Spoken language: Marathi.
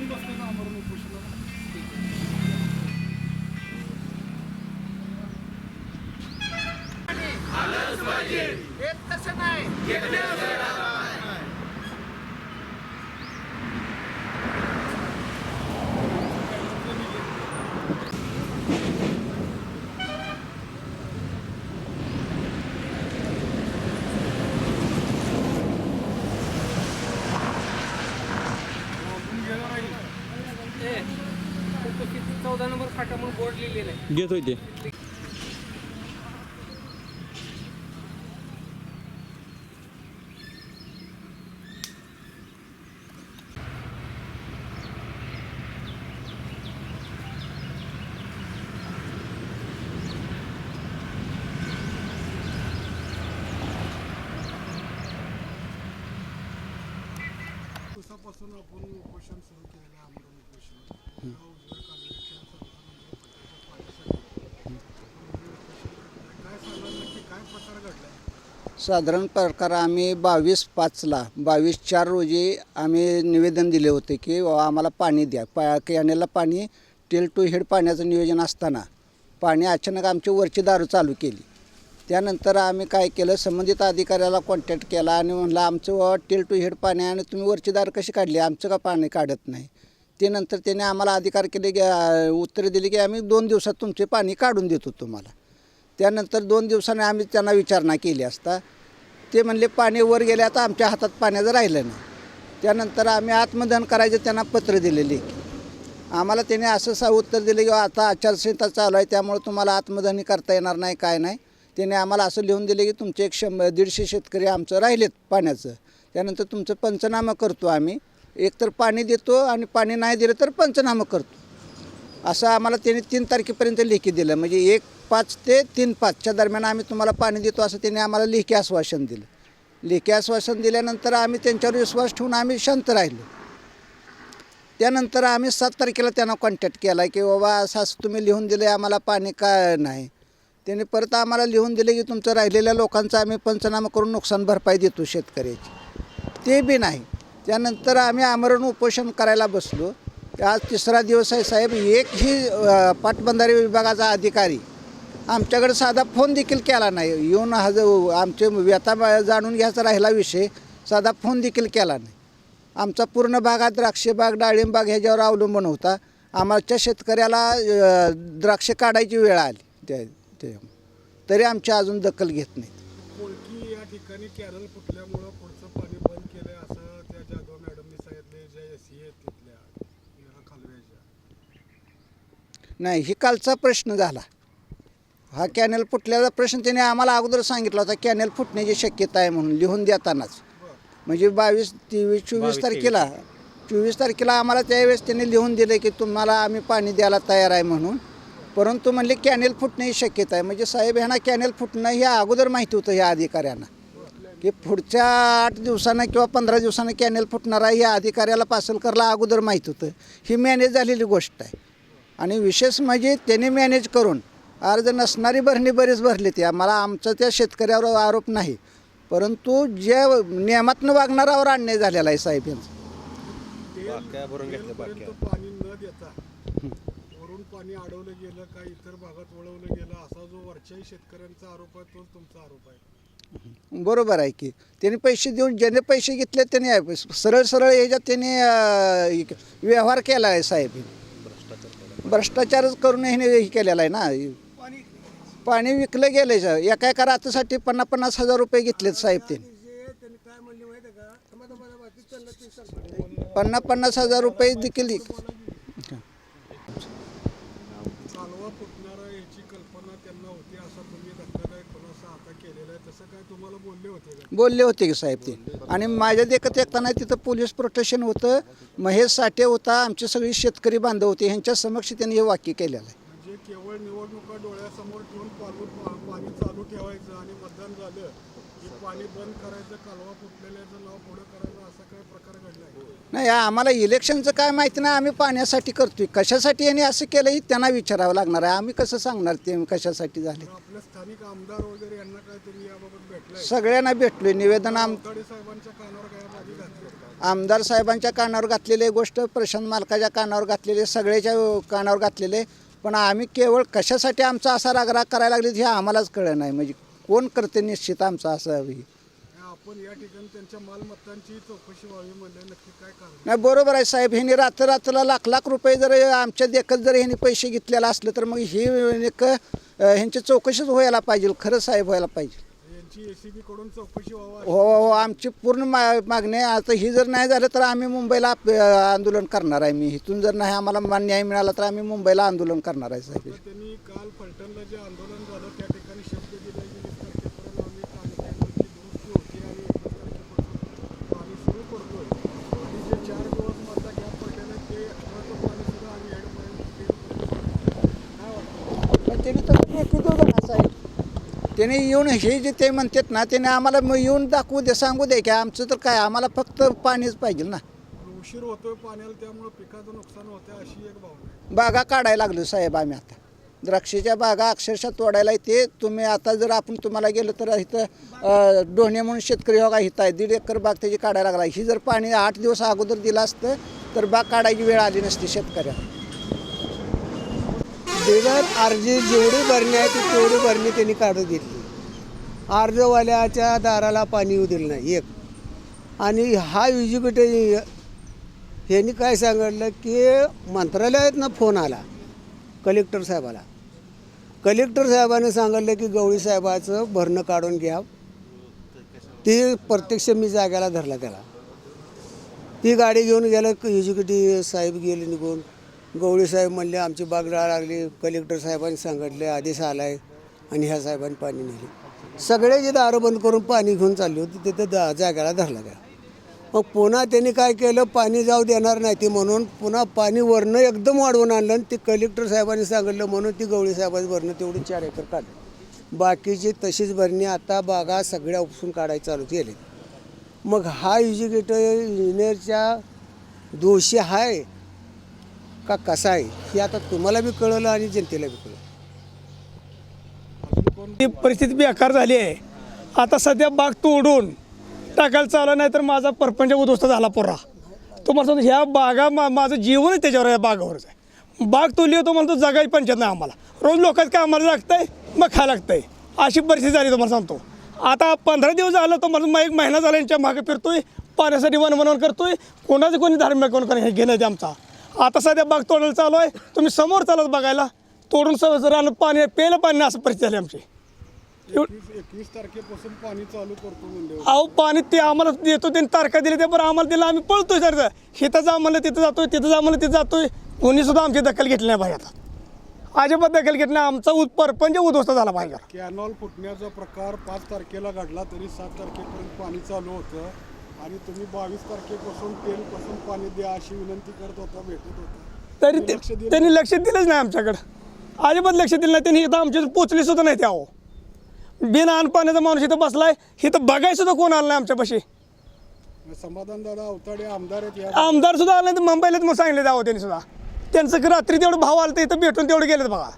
जण बसले ना आमरण उपोषणाला. हे तसं नाही. आपण गेला नाही चौदा नंबर फाटा म्हणून बोर्ड लिहिलेला आहे घेत होते दिवसापासून आपण उपोषण सुरू केलेलं आहे आमरण उपोषण या उजव्या कालव्याच्या चौदा नंबर फटाच्या पाण्यासाठी आपण हे उपोषण करतोय. काय सांगाल नक्की काय प्रकार घडलाय साधारण प्रकार आम्ही बावीस पाचला बावीस चार रोजी आम्ही निवेदन दिले होते की आम्हाला पाणी द्या. पा कॅनेलला पाणी टेल टू हेड पाण्याचं नियोजन असताना पाणी अचानक आमची वरची दारू चालू केली. त्यानंतर आम्ही काय केलं संबंधित अधिकाऱ्याला कॉन्टॅक्ट केला आणि म्हणलं आमचं टेल टू हेड पाणी आणि तुम्ही वरची दार कशी काढली? आमचं का पाणी काढत नाही? ते नंतर त्याने आम्हाला अधिकार केले की उत्तरे दिली की आम्ही दोन दिवसात तुमचे पाणी काढून देतो तुम्हाला. त्यानंतर दोन दिवसाने आम्ही त्यांना विचारणा केली असता. ते म्हणले पाणी वर गेले आता आमच्या हातात पाण्याचं राहिलं नाही. त्यानंतर आम्ही आत्मदहन करायचं त्यांना पत्र दिलेले. आम्हाला त्याने असं सा उत्तर दिलं की आता आचारसंहिता चालू आहे त्यामुळे तुम्हाला आत्मदहनी करता येणार नाही काय नाही. त्याने आम्हाला असं लिहून दिले की तुमचे एक शंभर दीडशे शेतकरी आमचं राहिलेत पाण्याचं. त्यानंतर तुमचं पंचनामा करतो आम्ही. एकतर पाणी देतो आणि पाणी नाही दिलं तर पंचनामा करतो. असं आम्हाला त्यांनी तीन तारखेपर्यंत लेखी दिलं. म्हणजे एक पाच ते तीन पाचच्या दरम्यान आम्ही तुम्हाला पाणी देतो असं त्यांनी आम्हाला लेखी आश्वासन दिलं. लेखी आश्वासन दिल्यानंतर आम्ही त्यांच्यावर विश्वास ठेवून आम्ही शांत राहिलो. त्यानंतर आम्ही सात तारखेला त्यांना कॉन्टॅक्ट केला की बाबा असं असं तुम्ही लिहून दिलं आहे आम्हाला पाणी का नाही? त्यांनी परत आम्हाला लिहून दिले की तुमचं राहिलेल्या लोकांचं आम्ही पंचनामा करून नुकसान भरपाई देतो शेतकऱ्याची. ते बी नाही. त्यानंतर आम्ही आमरण उपोषण करायला बसलो. आज तिसरा दिवस आहे साहेब. एकही पाटबंधारे विभागाचा अधिकारी आमच्याकडे साधा फोन देखील केला नाही. येऊन हज आमचे व्यथा जाणून घ्यायचा राहिला विषय साधा फोन देखील केला नाही. आमचा पूर्ण भागात द्राक्षबाग डाळिंबाग ह्याच्यावर अवलंबून होता. आमच्या शेतकऱ्याला द्राक्ष काढायची वेळ आली. त्या ते. तरी आमची अजून दखल घेत नाही. कोळकी या ठिकाणी कॅरल फुटल्यामुळं पुढचं पाणी बंद केलं असं त्या जाधव मॅडमनी सांगितले ज्या एस सी आहेत तिथल्या. नाही ही कालचा प्रश्न झाला. हा कॅनेल फुटल्याचा प्रश्न त्याने आम्हाला अगोदर सांगितला होता कॅनेल फुटण्याची शक्यता आहे म्हणून लिहून देतानाच. म्हणजे बावीस तेवीस चोवीस तारखेला चोवीस तारखेला आम्हाला त्यावेळेस त्यांनी लिहून दिलं की तुम्हाला आम्ही पाणी द्यायला तयार आहे म्हणून. परंतु म्हणले कॅनेल फुटण्याची शक्यता आहे. म्हणजे साहेब ह्यांना कॅनेल फुटणं हे अगोदर माहिती होतं ह्या अधिकाऱ्यांना. की पुढच्या आठ दिवसानं किंवा पंधरा दिवसानं कॅनेल फुटणार आहे या अधिकाऱ्याला पासलकरला अगोदर माहीत होतं. ही मॅनेज झालेली गोष्ट आहे. आणि विशेष म्हणजे त्याने मॅनेज करून अर्ज नसणारी भरणी बरीच भरली ती. आम्हाला आमचा त्या शेतकऱ्यावर आरोप नाही. परंतु जे नियमातनं वागणारावर अन्याय झालेला आहे साहेब यांचा. तेलपर्यंत पाणी न देता वरून पाणी अडवलं गेलं का इतर भागात वळवलं गेलं असा जो वरच्याही शेतकऱ्यांचा आरोप आहे तोच तुमचा आरोप आहे. बरोबर आहे की. त्यांनी पैसे देऊन ज्याने पैसे घेतले त्याने सरळ सरळ याच्यात त्याने व्यवहार केला आहे साहेब. भ्रष्टाचारच करून ह्याने हे केलेला आहे ना. पाणी विकलं गेलं एका एका रात्रीसाठी पन्नास पन्नास हजार रुपये घेतलेत साहेब त्यांनी. पन्नास पन्नास हजार रुपये देखील फुटणारा याची कल्पना त्यांना होती असा तुम्ही धक्कादायक खुलासा आता केलेला आहे. तसं काय तुम्हाला बोलले होते का? बोलले होते की साहेब ते. आणि माझ्या देखत एकताना तिथं पोलीस प्रोटेक्शन होतं. महेश साठे होता आमचे सगळी शेतकरी बांधव होते. ह्यांच्या समक्ष त्यांनी हे वाक्य केलेलं आहे. म्हणजे केवळ निवडणुका डोळ्यासमोर ठेवून पाणी चालू ठेवायचं आणि मतदान झालं पाणी बंद करायचं कालवा फुटलेल्याचं नाव पुढं करायचं असा काय प्रकार घडला आहे? नाही आम्हाला इलेक्शनचं काय माहिती नाही आम्ही पाण्यासाठी करतोय. कशासाठी यांनी असं केलं हे त्यांना विचारावं लागणार आहे. आम्ही कसं सांगणार ते कशासाठी झाले? आपल्या स्थानिक आमदार वगैरे यांना काय तुम्ही याबाबत भेटलाय? सगळ्यांना भेटलोय. निवेदन आम सावताडे साहेबांच्या कानावर काय माझी घातली? आमदार साहेबांच्या कानावर घातलेली गोष्ट प्रशांत मालकाच्या कानावर घातलेले सगळ्याच्या कानावर घातलेले पण आम्ही केवळ कशासाठी आमचा असा रागराग करायला लागले हे आम्हालाच कळलं नाही. म्हणजे कोण करते निश्चित आमचा असा. आपण या ठिकाणी त्यांच्या मालमत्तांची चौकशी व्हावी म्हणजे नक्की काय कारण? नाही बरोबर आहे साहेब ह्यांनी रात्र रात्रला लाख लाख रुपये जर आमच्या देखत जर ह्यांनी पैसे घेतलेलं असलं तर मग ही एक ह्यांची चौकशीच व्हायला पाहिजे खरं साहेब व्हायला पाहिजे. यांची एसीबी कडून चौकशी व्हावा हो हो हो, आमची पूर्ण मा मागणी आहे. आता ही जर नाही झालं तर आम्ही मुंबईला आप- आंदोलन करणार आहे मी. इथून जर नाही आम्हाला मा- न्याय मिळाला तर आम्ही मुंबईला आंदोलन करणार आहे साहेब. त्यांनी काल फलटणला जे आंदोलन झालं त्या ठिकाणी शब्द दिला की वीस तारखेपर्यंत आम्ही पाणी टँकरची दुरुस्ती होती आणि एकवीस तारखेपासून पाणी सुरू करतोय आणि जे चार दिवस मधला गॅप पडलेला आहे ते अठराचं पाणी सुद्धा आम्ही हेडपर्यंत काय वाटतं पण त्यांनी तर लेखी दिलं ना साहेब? त्याने येऊन हे जे ते म्हणतात ना त्याने आम्हाला मग येऊन दाखवू दे सांगू दे की आमचं तर काय आम्हाला फक्त पाणीच पाहिजे ना. उशीर होतोय पाण्याला त्यामुळे पिकाचं नुकसान होतंय अशी एक भावना बागा काढायला लागलो साहेब आम्ही आता. द्राक्षाच्या बागा अक्षरशः तोडायला येते. तुम्ही आता जर आपण तुम्हाला गेलो तर इथं डोणे म्हणून शेतकरी हो का इथं आहे दीड एकर बाग त्याची काढायला लागला. ही जर पाणी आठ दिवस अगोदर दिलं असतं तर बाग काढायची वेळ आली नसती शेतकऱ्याला बिगर अर्जी जेवढी भरणी आहे ती तेवढी भरणी त्यांनी काढून घेतली. अर्जवाल्याच्या दाराला पाणी येऊ दिलं नाही एक. आणि हा एक्झिक्युटिव्ह ह्यांनी काय सांगितलं की मंत्रालयातनं फोन आला कलेक्टर साहेबाला. कलेक्टर साहेबाने सांगितलं की गवळी साहेबाचं भरणं काढून घ्या. ती प्रत्यक्ष मी जाग्याला धरला त्याला. ती गाडी घेऊन गेलं एक्झिक्युटिव्ह साहेब गेले निघून. गवळी साहेब म्हणले आमची बाग डाळ लागली. कलेक्टर साहेबांनी सांगितले आदेश आलाय. आणि ह्या साहेबांनी पाणी नेले. सगळे जे दारं बंद करून पाणी घेऊन चालली होती तिथे दा जागेला धरला त्या मग पुन्हा त्यांनी काय केलं पाणी जाऊ देणार नाही ते म्हणून पुन्हा पाणी वरणं एकदम वाढवून आणलं आणि ते कलेक्टर साहेबांनी सांगितलं म्हणून ती गवळी साहेबांनी भरणं तेवढी चार एकर काढली. बाकीची तशीच भरणी आता बागा सगळ्या उपसून काढायला चालू केले मग हा एक्झिक्युटिव्ह इंजिनियरच्या दोषी आहे का कसा आहे हे आता तुम्हाला बी कळलं आणि जनतेला बी कळलं. ही परिस्थिती बेकार झाली आहे. आता सध्या बाग तोडून टाकायला चाललं नाही तर माझा परपंच उद्ध्वस्त झाला पुरा. तुम्हाला सांगतो ह्या बागा मा माझं जीवनच त्याच्यावर आहे बागावरच आहे. बाग तोडली होतो मला तो जगायची पंचायत नाही आम्हाला. रोज लोकांचं काय आम्हाला लागतंय मग खायला लागतंय. अशी परिस्थिती झाली तुम्हाला सांगतो. आता पंधरा दिवस झालं तर मला मग एक महिना झाला यांच्या मागे फिरतोय पाण्यासाठी वनवनवन करतोय. कोणाचं कोणी धार्मिक कोण हे घेणं ते आमचा. आता सध्या बाग तोडायला चालू आहे. तुम्ही समोर चालत बघायला. तोडून सगळं राहणं पाणी प्यायला पाणी असं परिस्थिती झाली आमची. एकवीस एकवीस तारखेपासून पाणी चालू करतो म्हणजे अहो पाणी ते आम्हाला देतो त्यांनी तारखा दिली ते बरं आम्हाला दिलं आम्ही पळतोय सर. हिथं जा म्हणलं तिथं जातोय तिथं जा म्हणलं तिथं जातोय. कोणी सुद्धा आमची दखल घेतली नाही पाहिजे आता. अजिबात दखल घेतली नाही. आमचा उद परपंच उद्ध्वस्त झाला पाहिजे कॅनॉल फुटण्याचा प्रकार पाच तारखेला घडला तरी सात तारखेपर्यंत पाणी चालू होतं. आणि तुम्ही बावीस तारखेपासून तेलपासून पाणी द्या अशी विनंती करत होता भेटत होता. तरी लक्ष दिलं? त्यांनी लक्ष दिलंच नाही आमच्याकडं. अजिबात लक्ष दिलं नाही. त्यांनी इथं आमच्या पोचली सुद्धा नाही त्या बिन आण पाण्याचा माणूस इथं बसलाय. इथं बघाय सुद्धा कोण आलं नाही आमच्यापाशी समाधान दादा अवताडे आमदार आहेत या आमदार सुद्धा आले तर मुंबईलाच मग सांगितले जावं त्यांनी सुद्धा. त्यांचं रात्री तेवढं भाव आलं तर इथं भेटून तेवढं गेलेत बघा.